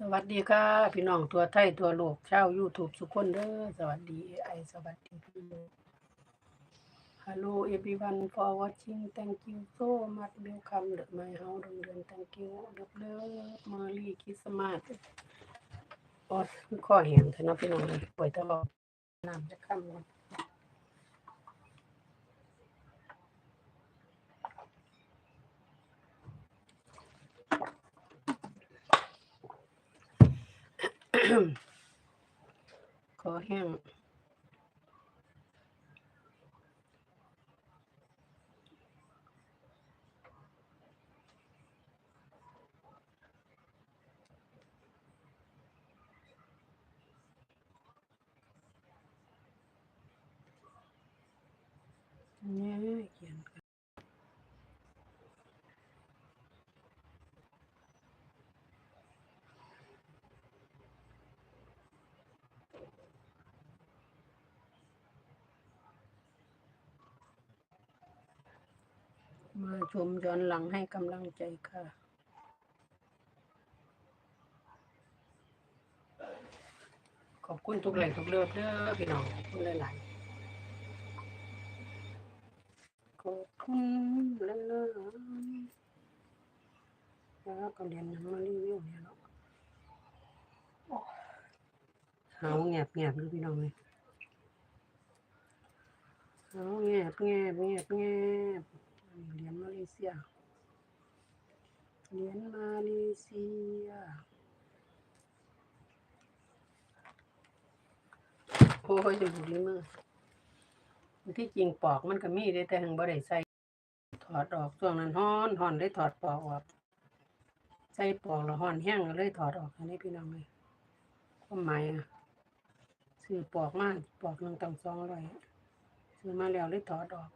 สวัสดีค่ะ พี่น้องทั่วไทยทั่วโลกชาว YouTube ทุกคนเด้อสวัสดี AI สวัสดีพี่น้อง Hello everyone for watching thank you so much welcome to my house โรงเรียน thank you เด้อเด้อ Merry Christmas อ้ยข้อแห้งเถอะนะพี่น้องป่วยตลอดน้ำจะค่ำก่อน คอแห้ง เนี่ยเขียนกัน มาชมย้อนหลังให้กำลังใจค่ะ ขอบคุณทุกแหล่งทุกเลือบเด้อพี่น้องคุณหลายๆขอบคุณหลายๆแล้วก็เรียนนังมารีวิวเนี่ยเนาะเฮาแงบแงบดูพี่น้องเลยเฮาแงบแงบแงบแงบอันนี้เรียนมาเลเซียเรียนมา เซีย โอ้ยจะบุรีมือที่จริงปอกมันก็มีได้แต่หังบ่ได้ใส่ถอดออกช่วงนั้นฮ้อนฮ้อนได้ถอดปอกออกใส่ปอกแล้วฮ้อนแห้งก็เลยถอดออกอันนี้พี่น้องเลยความหมายอะซื้อปอกมาปอกหนึ่งตั้งสองร้อยซื้อมาแล้วเลยถอดออก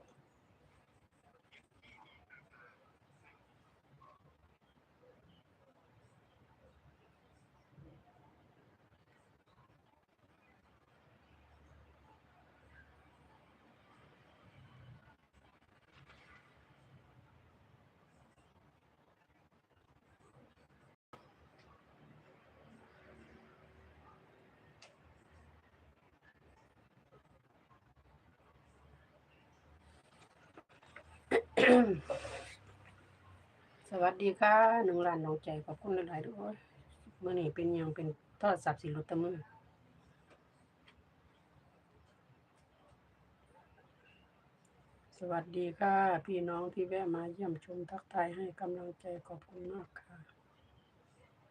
สวัสดีค่ะหนึ่งลานน้องใจขอบคุณหลายๆด้วยเมื่อนี้เป็นยังเป็นทอดสับสีรุตะมือสวัสดีค่ะ พี่น้องที่แวะมาเยี่ยมชมทักทายให้กำลังใจขอบคุณมากค่ะ